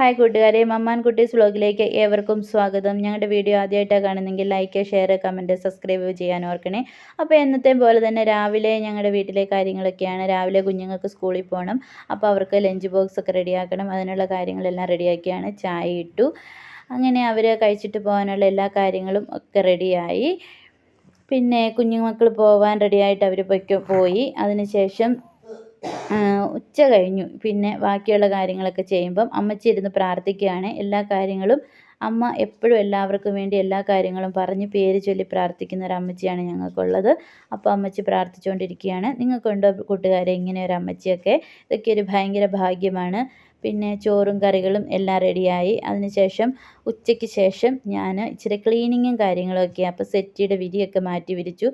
Hi കൂട്ടുകാരെ. മമ്മാൻ കുട്ടീസ് വ്ലോഗിലേക്ക് ഏവർക്കും സ്വാഗതം. ഞങ്ങളുടെ വീഡിയോ ആദ്യമായിട്ടാണ് കാണുന്നെങ്കിൽ ലൈക്ക് ഷെയർ കമന്റ് സബ്സ്ക്രൈബ് ചെയ്യാൻ ഓർക്കണേ. അപ്പോൾ എന്നത്തെ പോലെ തന്നെ രാവിലെ ഞങ്ങളുടെ വീട്ടിലെ കാര്യങ്ങളൊക്കെയാണ്. രാവിലെ കുഞ്ഞുങ്ങൾക്ക് സ്കൂളിൽ പോകണം അപ്പോൾ അവർക്ക് ലഞ്ച് ബോക്സ് ഒക്കെ റെഡിയാക്കണം അതിനുള്ള കാര്യങ്ങളെല്ലാം റെഡിയാക്കിയാണ് ചായ ഇട്ടു. അങ്ങനെ അവർ കഴിച്ചിട്ട് പോകാനുള്ള എല്ലാ കാര്യങ്ങളും ഒക്കെ റെഡിയായി പിന്നെ കുഞ്ഞുമക്കൾ പോകാൻ റെഡിയായിട്ട് അവർ പോയി. അതിനുശേഷം ഉച്ച കഴിഞ്ഞു. പിന്നെ ബാക്കിയുള്ള കാര്യങ്ങളൊക്കെ ചെയ്യുമ്പം അമ്മച്ചി ഇരുന്ന് പ്രാർത്ഥിക്കുകയാണ്. എല്ലാ കാര്യങ്ങളും അമ്മ എപ്പോഴും എല്ലാവർക്കും വേണ്ടി എല്ലാ കാര്യങ്ങളും പറഞ്ഞ് പേര് ചൊല്ലി പ്രാർത്ഥിക്കുന്ന ഒരു അമ്മച്ചിയാണ് ഞങ്ങൾക്കുള്ളത്. അപ്പോൾ അമ്മച്ചി പ്രാർത്ഥിച്ചുകൊണ്ടിരിക്കുകയാണ്. നിങ്ങൾക്കുണ്ടോ കൂട്ടുകാരെ ഇങ്ങനെ ഒരു അമ്മച്ചിയൊക്കെ? ഇതൊക്കെ ഒരു ഭയങ്കര ഭാഗ്യമാണ്. പിന്നെ ചോറും കറികളും എല്ലാം റെഡിയായി. അതിനുശേഷം ഉച്ചയ്ക്ക് ശേഷം ഞാൻ ഇച്ചിരി ക്ലീനിങ്ങും കാര്യങ്ങളൊക്കെ അപ്പോൾ സെറ്റിയുടെ വിരിയൊക്കെ മാറ്റി വിരിച്ചു.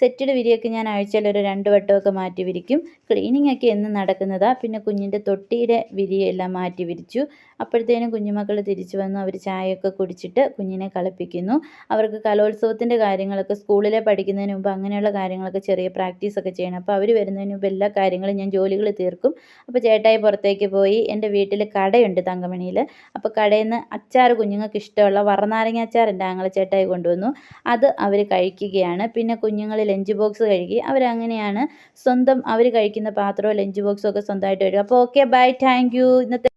സെറ്റിയുടെ വിരിയൊക്കെ ഞാൻ ആഴ്ചയിൽ ഒരു രണ്ട് വട്ടമൊക്കെ മാറ്റി വിരിക്കും. ക്ലീനിങ് ഒക്കെ എന്ന് നടക്കുന്നതാണ് പിന്നെ കുഞ്ഞിന്റെ തൊട്ടിയുടെ വിരിയെല്ലാം മാറ്റി വിരിച്ചു. അപ്പോഴത്തേനും കുഞ്ഞുമക്കൾ തിരിച്ചു വന്നു. അവർ ചായയൊക്കെ കുടിച്ചിട്ട് കുഞ്ഞിനെ കളിപ്പിക്കുന്നു. അവർക്ക് കലോത്സവത്തിന്റെ കാര്യങ്ങളൊക്കെ സ്കൂളിലെ പഠിക്കുന്നതിന് മുമ്പ് അങ്ങനെയുള്ള കാര്യങ്ങളൊക്കെ ചെറിയ പ്രാക്ടീസൊക്കെ ചെയ്യണം. അപ്പോൾ അവർ വരുന്നതിന് മുമ്പ് എല്ലാ കാര്യങ്ങളും ഞാൻ ജോലികൾ തീർക്കും. അപ്പോൾ ചേട്ടായി പുറത്തേക്ക് പോയി. എന്റെ വീട്ടിൽ കടയുണ്ട് തങ്കമണിയിൽ. അപ്പോൾ കടയിൽ നിന്ന് അച്ചാർ കുഞ്ഞുങ്ങൾക്ക് ഇഷ്ടമുള്ള വറനാരങ്ങ അച്ചാർ എന്റെ ആങ്ങളെ ചേട്ടായി കൊണ്ടുവന്നു. അത് അവർ കഴിക്കുകയാണ്. പിന്നെ കുഞ്ഞുങ്ങൾ ലഞ്ച് ബോക്സ് കഴുകി അവരങ്ങനെയാണ് സ്വന്തം അവർ കഴിക്കുന്ന പാത്രവും ലഞ്ച് ബോക്സും ഒക്കെ സ്വന്തമായിട്ട് വരും അപ്പോൾ ഓക്കെ ബൈ താങ്ക് യു ഇന്നത്തെ